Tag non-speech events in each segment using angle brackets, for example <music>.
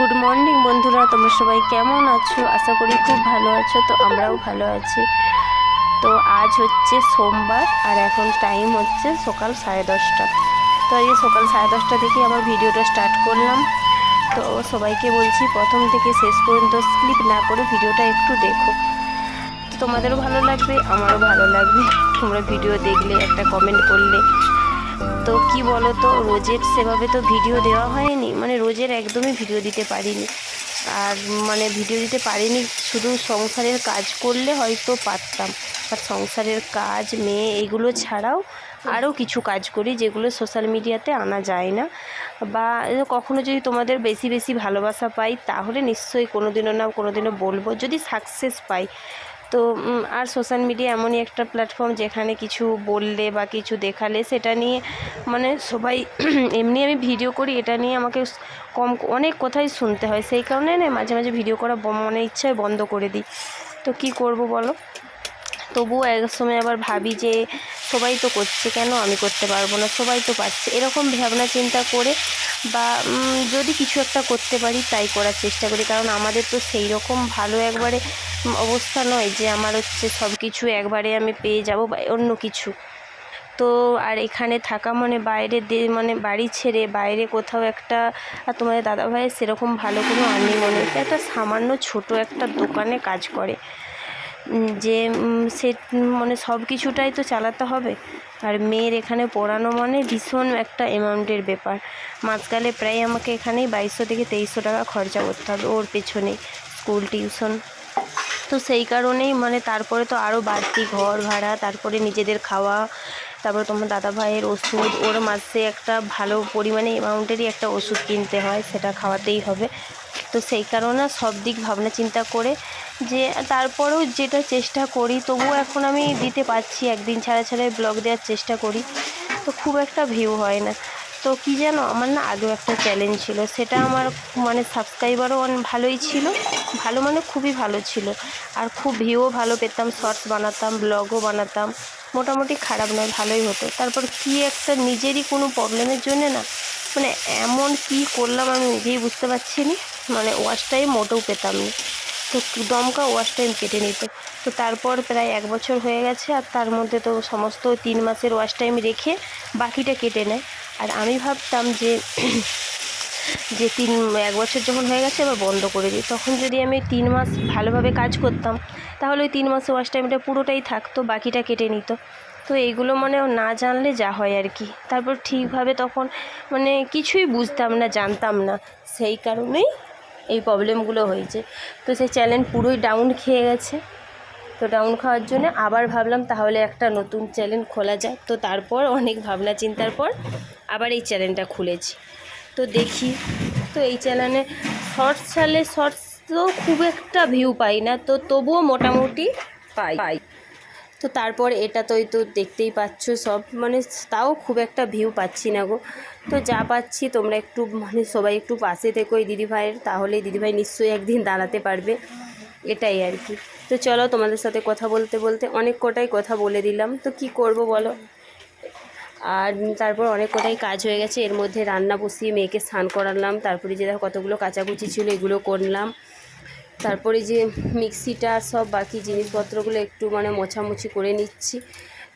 Good morning বন্ধুরা, তোমরা সবাই কেমন আছো? আশা করি খুব ভালো আছো, তো আমরাও ভালো আছি। তো আজ হচ্ছে সোমবার, আর এখন টাইম হচ্ছে সকাল সাড়ে দশটা। তো আজকে সকাল সাড়ে দশটা থেকে আমার ভিডিওটা স্টার্ট করলাম। তো সবাইকে বলছি, প্রথম থেকে শেষ পর্যন্ত স্লিপ না করে ভিডিওটা একটু দেখো। তো তোমাদেরও ভালো লাগবে, আমারও ভালো লাগবে। তোমরা ভিডিও দেখলে, একটা কমেন্ট করলে। তো কি বলো তো রোজের সেভাবে তো ভিডিও দেওয়া হয়নি। মানে রোজের একদমই ভিডিও দিতে পারিনি। আর মানে ভিডিও দিতে পারিনি, শুধু সংসারের কাজ করলে হয়তো পারতাম। আর সংসারের কাজ, মেয়ে, এগুলো ছাড়াও আরও কিছু কাজ করি, যেগুলো সোশ্যাল মিডিয়াতে আনা যায় না। বা কখনো যদি তোমাদের বেশি বেশি ভালোবাসা পাই, তাহলে নিশ্চয়ই কোনো দিনও না কোনো দিনও বলব, যদি সাকসেস পাই। তো আর সোশ্যাল মিডিয়া এমনই একটা প্ল্যাটফর্ম যেখানে কিছু বললে বা কিছু দেখালে সেটা নিয়ে মানে সবাই <clears throat> এমনি আমি ভিডিও করি, এটা নিয়ে আমাকে কম, অনেক কথাই শুনতে হয়। সেই কারণে না মাঝে মাঝে ভিডিও করা মানে ইচ্ছায় বন্ধ করে দিই। তো কি করব বলো? তবুও এক সময় আবার ভাবি যে সবাই তো করছে, কেন আমি করতে পারব না? সবাই তো পারছে। এরকম ভাবনা চিন্তা করে বা যদি কিছু একটা করতে পারি তাই করার চেষ্টা করি। কারণ আমাদের তো সেই রকম ভালো একবারে অবস্থা নয় যে আমার হচ্ছে সব কিছু একবারে আমি পেয়ে যাব বা অন্য কিছু। তো আর এখানে থাকা মানে বাইরে দে মানে বাড়ি ছেড়ে বাইরে কোথাও একটা, আর তোমাদের দাদাভাইয়ের সেরকম ভালো কোনো আর্নিং মনে হচ্ছে। একটা সামান্য ছোট একটা দোকানে কাজ করে। যে সে মানে সব কিছুটাই তো চালাতে হবে। আর মেয়ের এখানে পড়ানো মানে ভীষণ একটা অ্যামাউন্টের ব্যাপার। মাঝকালে প্রায় আমাকে এখানেই বাইশশো থেকে তেইশশো টাকা খরচা করতে হবে ওর পেছনে। School, tuition. তো সেই কারণেই মানে তারপরে তো আরও বাড়তি ঘর ভাড়া, তারপরে নিজেদের খাওয়া, তারপরে তোমার দাদা ভাইয়ের ওষুধ, ওর মাসে একটা ভালো পরিমাণে অ্যামাউন্টেরই একটা ওষুধ কিনতে হয়, সেটা খাওয়াতেই হবে। তো সেই কারণে সব দিক ভাবনা চিন্তা করে যে তারপরেও যেটা চেষ্টা করি, তবুও এখন আমি দিতে পারছি, একদিন ছাড়া ছাড়াই ব্লগ দেওয়ার চেষ্টা করি। তো খুব একটা ভিউ হয় না। তো কি জানো, আমার না আগেও একটা চ্যালেঞ্জ ছিল। সেটা আমার মানে সাবস্ক্রাইবারও ভালোই ছিল। ভালো মানে খুবই ভালো ছিল। আর খুব ভিউও ভালো পেতাম শর্টস বানাতাম ব্লগও বানাতাম। মোটামুটি খারাপ নয়, ভালোই হতো। তারপর কি একটা নিজেরই কোনো প্রবলেমের জন্যে না মানে এমন কি করলাম আমি নিজেই বুঝতে পারছি না। মানে ওয়াচ টাইম মোটেও পেতাম না। তো দমকা ওয়াচ টাইম কেটে নিত। তো তারপর প্রায় এক বছর হয়ে গেছে, আর তার মধ্যে তো সমস্ত তিন মাসের ওয়াচ টাইম রেখে বাকিটা কেটে নেয়। আর আমি ভাবতাম যে যে তিন, এক বছর যখন হয়ে গেছে, এবার বন্ধ করে দিই। তখন যদি আমি তিন মাস ভালোভাবে কাজ করতাম, তাহলে ওই তিন মাসে ওয়াচ টাইমটা পুরোটাই থাকতো, বাকিটা কেটে নিত। তো এইগুলো মানে না জানলে যা হয় আর কি। তারপর ঠিকভাবে তখন মানে কিছুই বুঝতাম না, জানতাম না। সেই কারণেই এই প্রবলেমগুলো হয়েছে। তো সেই চ্যানেল পুরোই ডাউন খেয়ে গেছে। তো ডাউন খাওয়ার জন্য আবার ভাবলাম তাহলে একটা নতুন চ্যানেল খোলা যায় তো তারপর অনেক ভাবনা চিন্তার পর আবার এই চ্যানেলটা খুলেছি। তো দেখি, তো এই চ্যানেলে শর্টস ছাড়লে শর্টস তো খুব একটা ভিউ পাই না, তো তবুও মোটামুটি পাই। পাই তো তারপর এটা তো তো দেখতেই পাচ্ছ সব মানে তাও খুব একটা ভিউ পাচ্ছি না গো। তো যা পাচ্ছি তোমরা একটু মানে সবাই একটু পাশে থেকো এই দিদিভাইয়ের তাহলে দিদিভাই নিশ্চয়ই একদিন দাঁড়াতে পারবে। এটাই আর কি। তো চলো তোমাদের সাথে কথা বলতে বলতে অনেক কটাই কথা বলে দিলাম। তো কি করব বলো? আর তারপর অনেক কটাই কাজ হয়ে গেছে। এর মধ্যে রান্না বসিয়ে মেয়েকে স্নান করালাম। তারপরে যে দেখো কতগুলো কাচাকুচি ছিল, এগুলো করলাম তারপরে যে মিক্সিটা সব বাকি জিনিসপত্রগুলো একটু মানে মোছামুছি করে নিচ্ছি।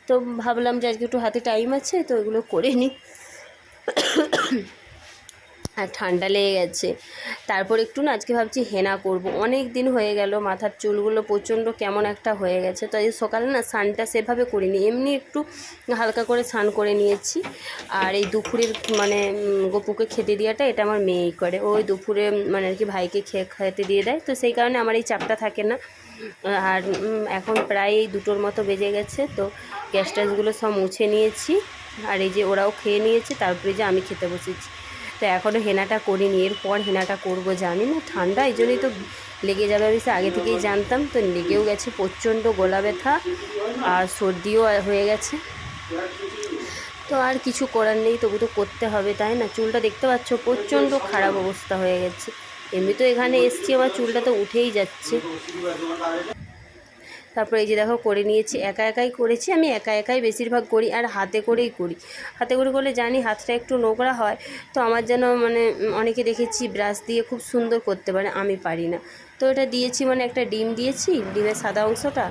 তো ভাবলাম যে আজকে একটু হাতে টাইম আছে, তো এগুলো করে নিই। আর ঠান্ডা লেগে গেছে। তারপর একটু না আজকে ভাবছি হেনা করব। অনেক দিন হয়ে গেল, মাথার চুলগুলো প্রচণ্ড কেমন একটা হয়ে গেছে। তো আজ সকালে না স্নানটা সেভাবে করিনি, এমনি একটু হালকা করে স্নান করে নিয়েছি। আর এই দুপুরের মানে গপুকে খেতে দেওয়াটা এটা আমার মেয়েই করে। ওই দুপুরে মানে আর কি ভাইকে খেয়ে খেতে দিয়ে দেয়। তো সেই কারণে আমার এই চাপটা থাকে না। আর এখন প্রায় এই দুটোর মতো বেজে গেছে। তো গ্যাস ট্যাসগুলো সব মুছে নিয়েছি। আর এই যে ওরাও খেয়ে নিয়েছে, তারপরে যে আমি খেতে বসেছি। তো এখনও হেনাটা করিনি। এরপর হেনাটা করব জানি না, ঠান্ডা, এই জন্যই তো লেগে যাবে আমি আগে থেকেই জানতাম। তো লেগেও গেছে, প্রচণ্ড গলা ব্যথা আর সর্দিও হয়ে গেছে। তো আর কিছু করার নেই, তবু তো করতে হবে, তাই না? চুলটা দেখতে পাচ্ছ, প্রচণ্ড খারাপ অবস্থা হয়ে গেছে। এমনি তো এখানে এসছি আমার চুলটা তো উঠেই যাচ্ছে। তারপরে এই যে দেখো করে নিয়েছি, একা একাই করেছি, আমি একা একাই বেশিরভাগ করি আর হাতে করেই করি। হাতে করে করলে জানি হাতটা একটু নোংরা হয়, তো আমার যেন মানে অনেকে দেখেছি ব্রাশ দিয়ে খুব সুন্দর করতে পারে, আমি পারি না। তো এটা দিয়েছি মানে একটা ডিম দিয়েছি, ডিমের সাদা অংশটা,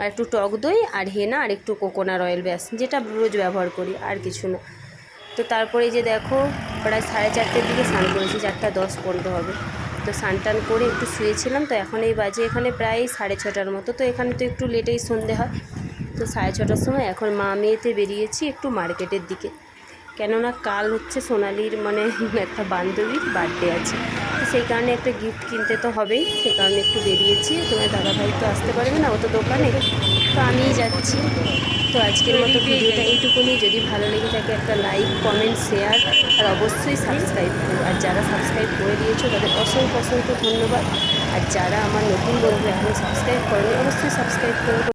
আর একটু টক দই, আর হেনা, আর একটু কোকোনাট অয়েল ব্যাস, যেটা রোজ ব্যবহার করি, আর কিছু না। তো তারপরে যে দেখো, প্রায় সাড়ে চারটের দিকে স্নান করেছি, চারটা দশ পনেরো হবে। তো স্নান টান করে একটু শুয়েছিলাম, তো এখন এই বাজে এখানে প্রায় সাড়ে ছটার মতো, তো এখানে তো একটু লেটেই সন্ধে হয়। তো সাড়ে ছটার সময় এখন মা মেয়েতে বেরিয়েছি একটু মার্কেটের দিকে। কেননা কাল হচ্ছে সোনালির মানে একটা বান্ধবীর বার্থডে আছে, তো সেই কারণে একটা গিফট কিনতে তো হবেই, সেই কারণে একটু বেরিয়েছি। তোমার দাদাভাই তো আসতে পারবে না, ও তো দোকানে। তো আমিই যাচ্ছি। তো আজকের মতো ভিডিওটা এইটুকুনি। যদি ভালো লেগে থাকে একটা লাইক কমেন্ট শেয়ার আর অবশ্যই সাবস্ক্রাইব করো। আর যারা সাবস্ক্রাইব করে দিয়েছ তাদের অসংখ্য অসংখ্য ধন্যবাদ। আর যারা আমার নতুন বন্ধু এখন সাবস্ক্রাইব করেনি অবশ্যই সাবস্ক্রাইব করো